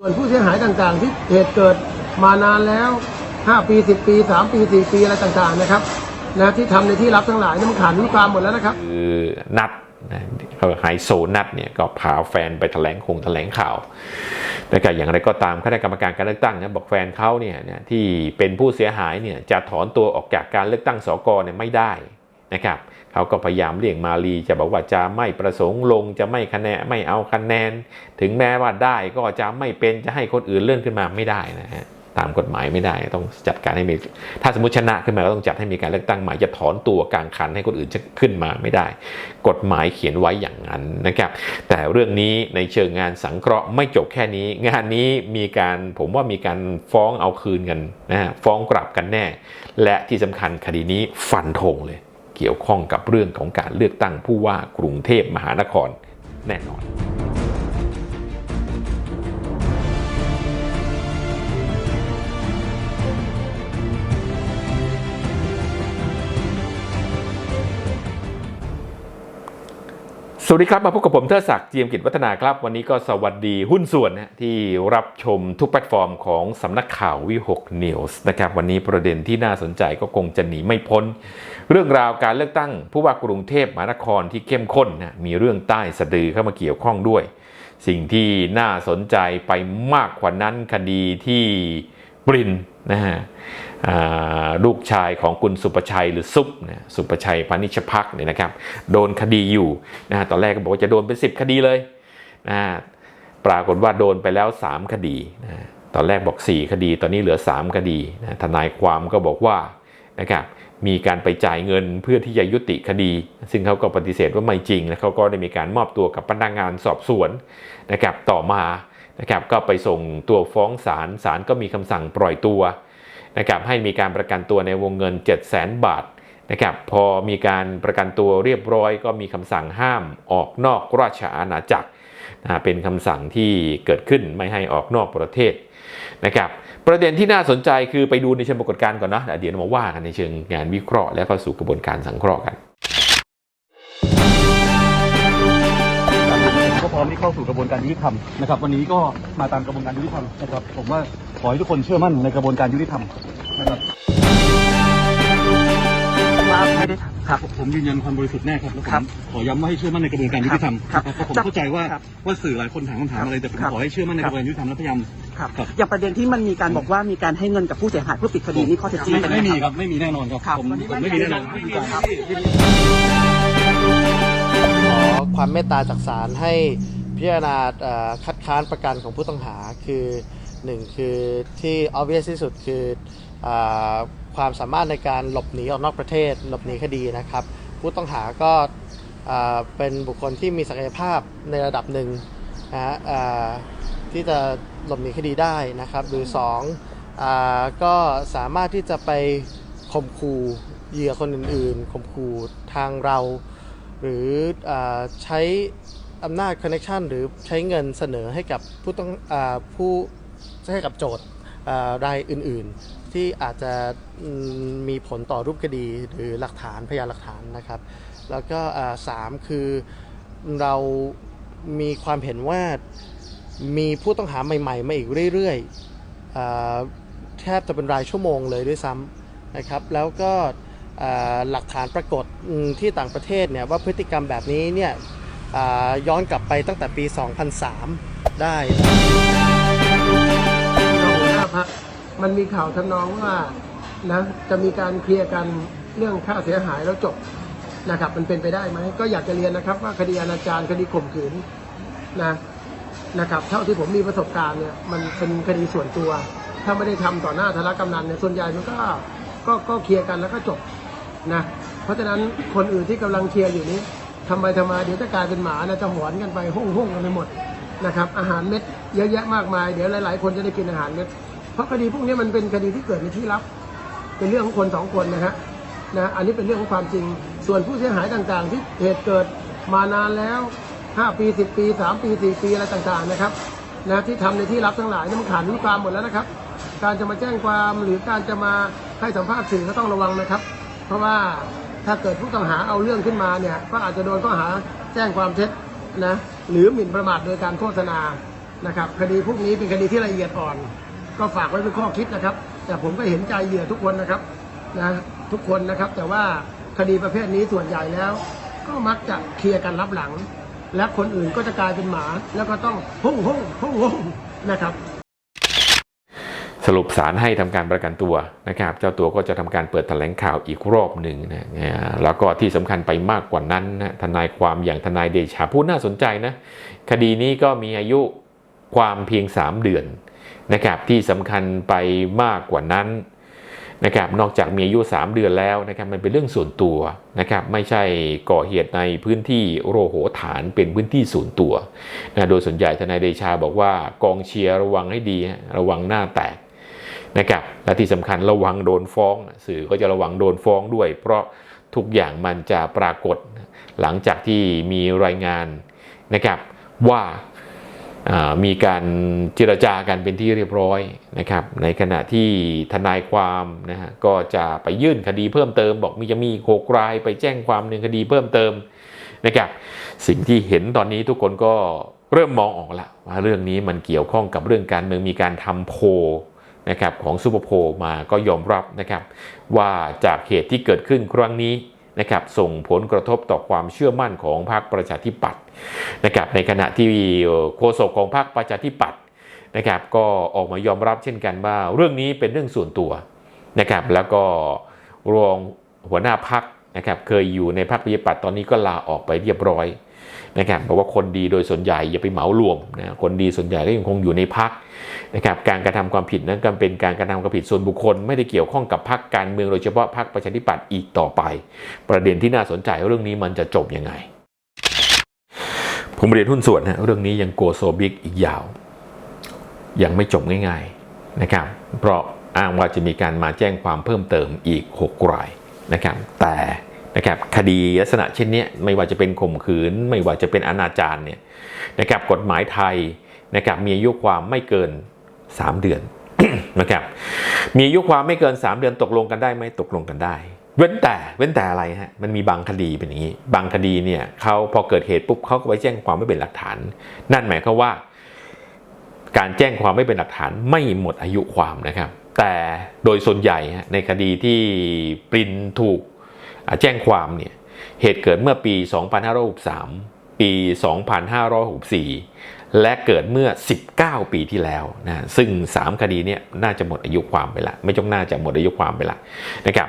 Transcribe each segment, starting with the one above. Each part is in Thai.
ส่วนผู้เสียหายต่างๆ ที่เหตุเกิดมานานแล้ว 5 ปี 10 ปี 3 ปี 4 ปีอะไรต่างๆนะครับนะที่ทำในที่รับทั้งหลายนี่มันขาดอายุความหมดแล้วนะครับคือนัดเขาไฮโซนัดเนี่ยก็พาแฟนไปแถลงคงแถลงข่าวนะครับอย่างไรก็ตามคณะกรรมการการเลือกตั้งนะบอกแฟนเขาเนี่ยเนี่ยที่เป็นผู้เสียหายเนี่ยจะถอนตัวออกจากการเลือกตั้งสกเนี่ยไม่ได้นะครับ เขาก็พยายามเลี่ยงมาลีจะบอกว่าจะไม่ประสงค์ลงจะไม่คะแนนไม่เอาคะแนน ถึงแม้ว่าได้ก็จะไม่เป็นจะให้คนอื่นเลื่อนขึ้นมาไม่ได้นะฮะตามกฎหมายไม่ได้ต้องจัดการให้มีถ้าสมมติชนะขึ้นมาก็ต้องจัดให้มีการเลือกตั้งใหม่จะถอนตัวกลางคันให้คนอื่นจะขึ้นมาไม่ได้ กฎหมายเขียนไว้อย่างนั้นนะครับแต่เรื่องนี้ในเชิงงานสังเคราะห์ไม่จบแค่นี้ งานนี้มีการผมว่ามีการฟ้องเอาคืนกันนะฮะฟ้องกลับกันแน่ และที่สำคัญคดีนี้ฟันธงเลย เกี่ยวข้องกับเรื่องของการเลือกตั้งผู้ว่ากรุงเทพมหานครแน่นอน สวัสดีครับ มาพบกับผมเทอศักดิ์เจียมกิจวัฒนาครับ วันนี้ก็สวัสดีหุ้นส่วนนะที่รับชมทุกแพลตฟอร์มของสำนักข่าววิหกนิวส์นะครับวันนี้ประเด็นที่น่าสนใจก็คงจะหนีไม่พ้น เรื่องราวการเลือกตั้ง ผู้ว่ากรุงเทพมหานครที่เข้มข้นนะมีเรื่องใต้สะดือเข้ามาเกี่ยวข้องด้วย สิ่งที่น่าสนใจไปมากกว่านั้นคดีที่บรินนะฮะ ลูกชายของคุณสุประชัยหรือซุปนะสุประชัยพานิชพักเนี่ยนะครับโดนคดีอยู่นะตอนแรกก็บอกว่าจะโดนเป็น 10 คดีเลยนะปรากฏว่าโดนไปแล้ว 3 คดีนะตอนแรกบอก 4 คดี ตอนนี้เหลือ 3 คดีนะทนายความก็บอกว่านะครับมีการไปจ่ายเงินเพื่อที่จะยุติคดี ซึ่งเขาก็ปฏิเสธว่าไม่จริง และเขาก็ได้มีการมอบตัวกับพนักงานสอบสวนนะครับต่อมานะครับก็ไปส่งตัวฟ้องศาลศาลก็มีคำสั่งปล่อยตัว นะครับให้มีการประกันตัวในวงเงิน 7 0 0 0 0 0 บาทนะครับพอมีการประกันตัวเรียบร้อย ก็มีคำสั่งห้ามออกนอกราชอาณาจักรนะเป็นคำสั่งที่เกิดขึ้นไม่ให้ออกนอกประเทศนะครับประเด็นที่น่าสนใจคือไปดูในเชิงปรากฏการณ์ก่อนนะเดี๋ยวมาว่ากันในเชิงงานวิเคราะห์แล้วก็สู่กระบวนการสังเคราะห์กัน ร้อมที่เข้าสู่กระบวนการยุติธรรมนะครับวันนี้ก็มาตามกระบวนการยุติธรรมนะครับผมว่าขอให้ทุกคนเชื่อมั่นในกระบวนการยุติธรรมนะครับว่าไม่ได้ทำครับผมยืนยันความบริสุทธิ์แน่ครับแล้วผมครับขอย้ำว่าให้เชื่อมั่นในกระบวนการยุติธรรมครับนะเพราะผมครับเข้าใจว่าครับว่าสื่อหลายคนถามคำถามอะไรแต่ผมครับขอให้เชื่อมั่นในกระบวนการยุติธรรมและพยายามครับครับอย่างประเด็นที่มันมีการบอกว่ามีการให้เงนกับผู้เสียหายเพื่อปิดคดีนี่ข้อเท็จจริงไม่เป็นไม่มีงครับไม่มีแน่นอนครับครับผมผมไม่มีแน่นอนไม่มีการครับขอ ความเมตตาจากศาลให้พิจารณาคัดค้านประกันของผู้ต้องหาคือหนึ่งคือที่ obvious ที่สุดคืออความสามารถในการหลบหนีออกนอกประเทศ หลบหนีคดีนะครับ ผู้ต้องหาก็เป็นบุคคลที่มีศักยภาพในระดับหนึ่งนะฮะที่จะหลบหนีคดีได้นะครับ หรือสองก็สามารถที่จะไปข่มขู่เหยื่อคนอื่นๆข่มขู่ทางเรา หรืออใช้อำนาจคอนเน c t ชันหรือใช้เงินเสนอให้กับผู้ต้องอผู้ให้กับโจทย์รายอื่นๆ ที่อาจจะมีผลต่อรูปคดีหรือหลักฐานพยานหลักฐานนะครับ แล้วก็สามคือเรามีความเห็นว่ามีผู้ต้องหาใหม่ๆ มาอีกเรื่อยๆแทบจะเป็นรายชั่วโมงเลยด้วยซ้ำนะครับ แล้วก็ หลักฐานปรากฏที่ต่างประเทศเนี่ยว่าพฤติกรรมแบบนี้เนี่ยย้อนกลับไปตั้งแต่ปี 2003 ได้รองหัวหน้าพักมันมีข่าวทำนองว่านะจะมีการเคลียร์กันเรื่องค่าเสียหายแล้วจบนะครับ มันเป็นไปได้ไหมก็อยากจะเรียนนะครับ ว่าคดีอนาจารคดีข่มขืนนะนะครับ เท่าที่ผมมีประสบการณ์เนี่ยมันเป็นคดีส่วนตัว ถ้าไม่ได้ทำต่อหน้าธารกำนันเนี่ยส่วนใหญ่มันก็ก็ก็เคลียร์กันแล้วก็จบ นะเพราะฉะนั้นคนอื่นที่กำลังเคลียร์อยู่นี้ทำไปทำมาเดี๋ยวจะกลายเป็นหมานะจะหอนกันไปห้องห้องกันไปหมดนะครับอาหารเม็ดเยอะแยะมากมายเดี๋ยวหลาย ๆ คนจะได้กินอาหารเม็ดเพราะคดีพวกนี้มันเป็นคดีที่เกิดในที่ลับ เป็นเรื่องของคนสองคนนะฮะนะอันนี้เป็นเรื่องของความจริง ส่วนผู้เสียหายต่างๆ ที่เหตุเกิดมานานแล้ว 5 ปี 10 ปี 3 ปี 4 ปีอะไรต่างๆนะครับนะที่ทำในที่ลับทั้งหลายนี่มันขาดอายุความหมดแล้วนะครับ การจะมาแจ้งความหรือการจะมาให้สัมภาษณ์สื่อก็ต้องระวังนะครับ เพราะว่าถ้าเกิดผู้ต้องหาเอาเรื่องขึ้นมาเนี่ยก็อาจจะโดนข้อหาแจ้งความเท็จนะหรือหมิ่นประมาทโดยการโฆษณานะครับคดีพวกนี้เป็นคดีที่ละเอียดอ่อน ก็ฝากไว้เป็นข้อคิดนะครับ แต่ผมก็เห็นใจเหยื่อทุกคนนะครับนะทุกคนนะครับ แต่ว่าคดีประเภทนี้ส่วนใหญ่แล้ว ก็มักจะเคลียร์กันรับหลัง และคนอื่นก็จะกลายเป็นหมา แล้วก็ต้องหุ่งหุ่งหุ่งหุ่งนะครับ สรุปสารให้ทำการประกันตัวนะครับ เจ้าตัวก็จะทำการเปิดแถลงข่าวอีกรอบหนึ่งนะแล้วก็ที่สำคัญไปมากกว่านั้นนะทนายความอย่างทนายเดชาผู้น่าสนใจนะคดีนี้ก็มีอายุความเพียง 3 เดือนนะครับที่สำคัญไปมากกว่านั้นนะครับนอกจากมีอายุ 3 เดือนแล้วนะครับมันเป็นเรื่องส่วนตัวนะครับไม่ใช่ก่อเหตุในพื้นที่โรโหฐานเป็นพื้นที่ส่วนตัวนะโดยส่วนใหญ่ทนายเดชาบอกว่ากองเชียร์ระวังให้ดี ระวังหน้าแตก นะครับและที่สำคัญระวังโดนฟ้อง สื่อก็จะระวังโดนฟ้องด้วย เพราะทุกอย่างมันจะปรากฏ หลังจากที่มีรายงานนะครับว่าามีการเจรจากันเป็นที่เรียบร้อยนะครับ ในขณะที่ทนายความนะฮะก็จะไปยื่นคดีเพิ่มเติม บอกมีจะมีหกรายไปแจ้งความหนึ่งคดีเพิ่มเติมนะครับสิ่งที่เห็นตอนนี้ทุกคนก็เริ่มมองออกแล้วว่าเรื่องนี้มันเกี่ยวข้องกับเรื่องการเมืองมีการทำโพ นะครับของซูเปอร์โพมาก็ยอมรับนะครับว่าจากเหตุที่เกิดขึ้นครั้งนี้นะครับส่งผลกระทบต่อความเชื่อมั่นของพรรคประชาธิปัตย์นะครับในขณะที่โฆษกของพรรคประชาธิปัตย์นะครับก็ออกมายอมรับเช่นกันว่าเรื่องนี้เป็นเรื่องส่วนตัวนะครับแล้วก็รองหัวหน้าพรรคนะครับเคยอยู่ในพรรคประชาธิปัตย์ตอนนี้ก็ลาออกไปเรียบร้อย นะครับบอกว่าคนดีโดยส่วนใหญ่อย่าไปเหมารวมนะคนดีส่วนใหญ่ก็ยังคงอยู่ในพรรคนะครับการกระทำความผิดนั้นก็เป็นการกระทำความผิดส่วนบุคคล ไม่ได้เกี่ยวข้องกับพรรคการเมืองโดยเฉพาะพรรคประชาธิปัตย์อีกต่อไป ประเด็นที่น่าสนใจเรื่องนี้มันจะจบยังไง ผมเรียนหุ้นส่วนนะเรื่องนี้ยังโกโซบิกอีกยาว ยังไม่จบง่ายๆนะครับเพราะอ้างว่าจะมีการมาแจ้งความเพิ่มเติมอีก 6 รายนะครับแต่ นะครับคดีลักษณะเช่นนี้ไม่ว่าจะเป็นข่มขืน ไม่ว่าจะเป็นอนาจารเนี่ยนะครับกฎหมายไทยนะครับมีอายุความไม่เกิน 3 เดือนนะครับมีอายุความไม่เกิน 3 เดือนตกลงกันได้ไหมตกลงกันได้ เว้นแต่เว้นแต่อะไรฮะมันมีบางคดีเป็นอย่างนี้ บางคดีเนี่ยเขาพอเกิดเหตุปุ๊บเขาก็ไปแจ้งความไม่เป็นหลักฐาน นั่นหมายความว่า การแจ้งความไม่เป็นหลักฐานไม่หมดอายุความนะครับ แต่โดยส่วนใหญ่ในคดีที่ปรินถูก แจ้งความเนี่ยเหตุเกิดเมื่อปี 2563 ปี 2564 และเกิดเมื่อ 19 ปีที่แล้วนะซึ่ง 3 คดีเนี่ยน่าจะหมดอายุความไปละ ไม่จงน่าจะหมดอายุความไปละนะครับ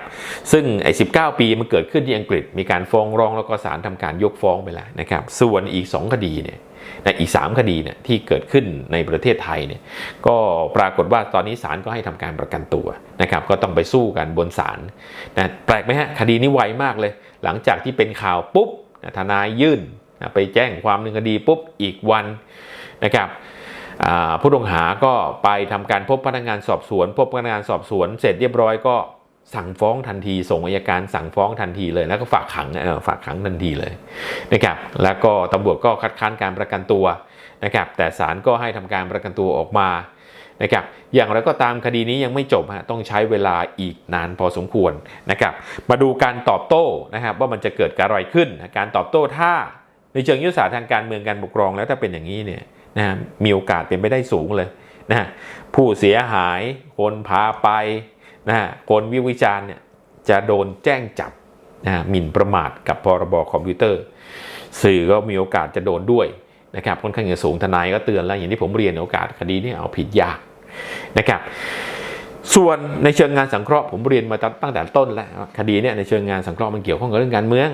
ซึ่งไอ้19 ปีมันเกิดขึ้นที่อังกฤษมีการฟ้องร้องแล้วก็ศาลทำการยกฟ้องไปละนะครับส่วนอีก 2 คดีเนี่ย นะอีก 3 คดีเนี่ยที่เกิดขึ้นในประเทศไทยเนี่ยก็ปรากฏว่าตอนนี้ศาลก็ให้ทำการประกันตัวนะครับก็ต้องไปสู้กันบนศาลนะแปลกไหมฮะคดีนี้ไวมากเลย หลังจากที่เป็นข่าวปุ๊บนะทนายยื่นนะไปแจ้งความหนึ่งคดีปุ๊บอีกวันนะครับผู้ต้องหาก็ไปทำการพบพนักงานสอบสวน พบพนักงานสอบสวน เสร็จเรียบร้อยก็ สั่งฟ้องทันที ส่งอัยการสั่งฟ้องทันทีเลย แล้วก็ฝากขังฝากขังทันทีเลยนะครับแล้วก็ตำรวจก็คัดค้านการประกันตัวนะครับแต่ศาลก็ให้ทำการประกันตัวออกมานะครับอย่างไรก็ตามคดีนี้ยังไม่จบฮะต้องใช้เวลาอีกนานพอสมควรนะครับมาดูการตอบโต้นะครับว่ามันจะเกิดอะไรขึ้น การตอบโต้ถ้าในเชิงยุทธศาสตร์ทางการเมืองการปกครองแล้วถ้าเป็นอย่างนี้เนี่ยนะฮะมีโอกาสเป็นไปได้สูงเลยนะผู้เสียหายคนพาไป นะคนวิวิจารณ์เนี่ยจะโดนแจ้งจับนะหมิ่นประมาทกับพรบคอมพิวเตอร์ สื่อก็มีโอกาสจะโดนด้วยนะครับค่อนข้างจะสูงทนายก็เตือนแล้วอย่างที่ผมเรียนโอกาสคดีนี้เอาผิดยากนะครับส่วนในเชิงงานสังเคราะห์ผมเรียนมาตั้งแต่ต้นแล้วคดีเนี่ยในเชิงงานสังเคราะห์มันเกี่ยวข้องกับเรื่องการเมือง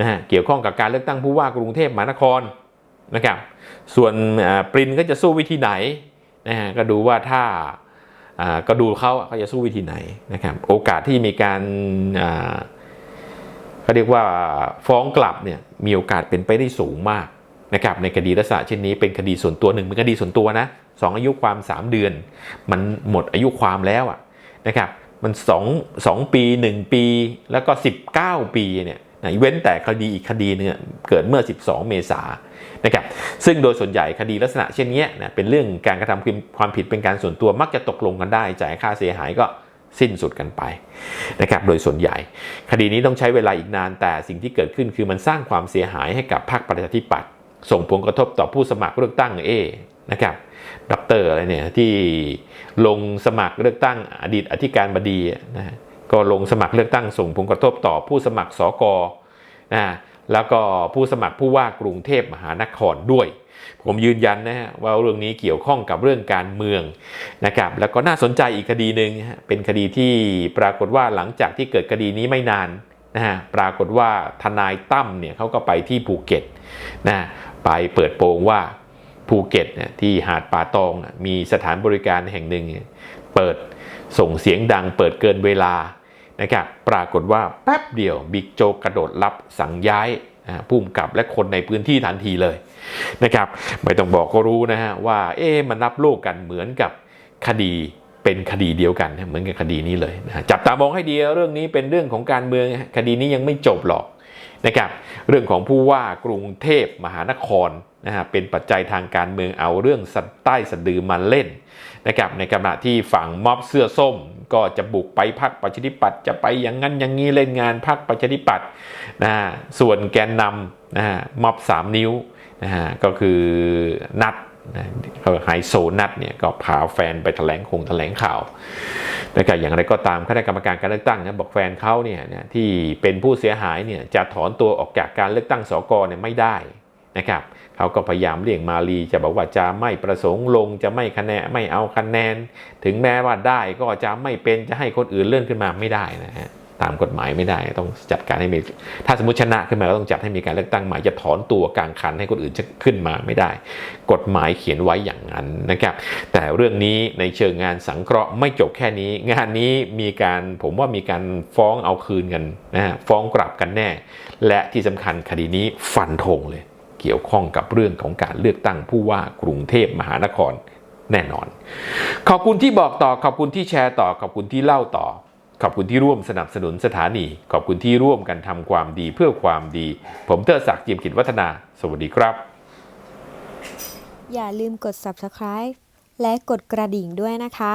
นะฮะเกี่ยวข้องกับการเลือกตั้งผู้ว่ากรุงเทพมหานครนะครับส่วนปรินก็จะสู้วิธีไหนนะฮะก็ดูว่าถ้า ก็ดูเขาเขาจะสู้วิธีไหนนะครับโอกาสที่มีการเขาเรียกว่าฟ้องกลับเนี่ยมีโอกาสเป็นไปได้สูงมากนะครับในคดีลักษณะเช่นนี้เป็นคดีส่วนตัวหนึ่งเป็นคดีส่วนตัวนะสองอายุความ 3 เดือน มันหมดอายุความแล้วอะนะครับมัน2 2ปี 1 ปีแล้วก็ 19 ปีเนี่ย เว้นแต่คดีอีกคดีนึงเกิดเมื่อ 12 เมษายนนะครับซึ่งโดยส่วนใหญ่คดีลักษณะเช่นนี้นะเป็นเรื่องการกระทำความผิดเป็นการส่วนตัวมักจะตกลงกันได้ จ่ายค่าเสียหายก็สิ้นสุดกันไปนะครับโดยส่วนใหญ่ คดีนี้ต้องใช้เวลาอีกนานแต่สิ่งที่เกิดขึ้นคือมันสร้างความเสียหายให้กับพรรคประชาธิปัตย์ส่งผลกระทบต่อผู้สมัครเลือกตั้งเอนะครับด็อกเตอร์อะไรเนี่ยที่ลงสมัครเลือกตั้งอดีตอธิการบดีนะ ก็ลงสมัครเลือกตั้งส่งผลกระทบต่อผู้สมัครสกนะแล้วก็ผู้สมัครผู้ว่ากรุงเทพมหานครด้วย ผมยืนยันนะฮะว่าเรื่องนี้เกี่ยวข้องกับเรื่องการเมืองนะครับแล้วก็น่าสนใจอีกคดีหนึ่งฮะเป็นคดีที่ปรากฏว่าหลังจากที่เกิดคดีนี้ไม่นานนะฮะปรากฏว่าทนายตั้มเนี่ยเขาก็ไปที่ภูเก็ตนะไปเปิดโปงว่าภูเก็ตเนี่ยที่หาดป่าตองมีสถานบริการแห่งหนึ่งเปิดส่งเสียงดังเปิดเกินเวลา นะครับปรากฏว่าแป๊บเดียวบิ๊กโจกกระโดดรับสั่งย้ายผู้กำกับและคนในพื้นที่ทันทีเลยนะครับไม่ต้องบอกก็รู้นะฮะว่าเอ๊ะมันรับโลกกันเหมือนกับคดีเป็นคดีเดียวกันเหมือนกับคดีนี้เลยนะจับตามองให้ดีเรื่องนี้เป็นเรื่องของการเมืองคดีนี้ยังไม่จบหรอกนะครับเรื่องของผู้ว่ากรุงเทพมหานครนะฮะเป็นปัจจัยทางการเมืองเอาเรื่องสัตใต้สะดือมาเล่น นะครับในขณะที่ฝั่งม็อบเสื้อส้ม ก็จะบุกไปพักประชาธิปัตย์จะไปอย่างนั้นอย่างนี้เล่นงานพักประชาธิปัตย์นะฮะส่วนแกนนำนะฮะม็อบสามนิ้วนะฮะก็คือนัดนะเขาไฮโซนัดเนี่ยก็พาแฟนไปแถลงคงแถลงข่าวนะครับอย่างไรก็ตามคณะกรรมการการเลือกตั้งนะบอกแฟนเขาเนี่ยที่เป็นผู้เสียหายเนี่ยจะถอนตัวออกจากการเลือกตั้งสกเนี่ยไม่ได้นะครับ เขาก็พยายามเลี่ยงมาลีจะบอกว่าจะไม่ประสงค์ลงจะไม่คะแนนไม่เอาคะแนน ถึงแม้ว่าได้ก็จะไม่เป็นจะให้คนอื่นเลื่อนขึ้นมาไม่ได้นะฮะตามกฎหมายไม่ได้ต้องจัดการให้มีถ้าสมมติชนะขึ้นมาก็ต้องจัดให้มีการเลือกตั้งใหม่จะถอนตัวกลางคันให้คนอื่นจะขึ้นมาไม่ได้ กฎหมายเขียนไว้อย่างนั้นนะครับ แต่เรื่องนี้ในเชิงงานสังเคราะห์ไม่จบแค่นี้ งานนี้มีการผมว่ามีการฟ้องเอาคืนกันนะฮะฟ้องกลับกันแน่ และที่สำคัญคดีนี้ฟันธงเลย เกี่ยวข้องกับเรื่องของการเลือกตั้งผู้ว่ากรุงเทพมหานครแน่นอน ขอบคุณที่บอกต่อขอบคุณที่แชร์ต่อขอบคุณที่เล่าต่อ ขอบคุณที่ร่วมสนับสนุนสถานี ขอบคุณที่ร่วมกันทำความดีเพื่อความดี ผมเตอร์ศักดิ์เจียมกิจวัฒนา สวัสดีครับ อย่าลืมกด subscribe และกดกระดิ่งด้วยนะคะ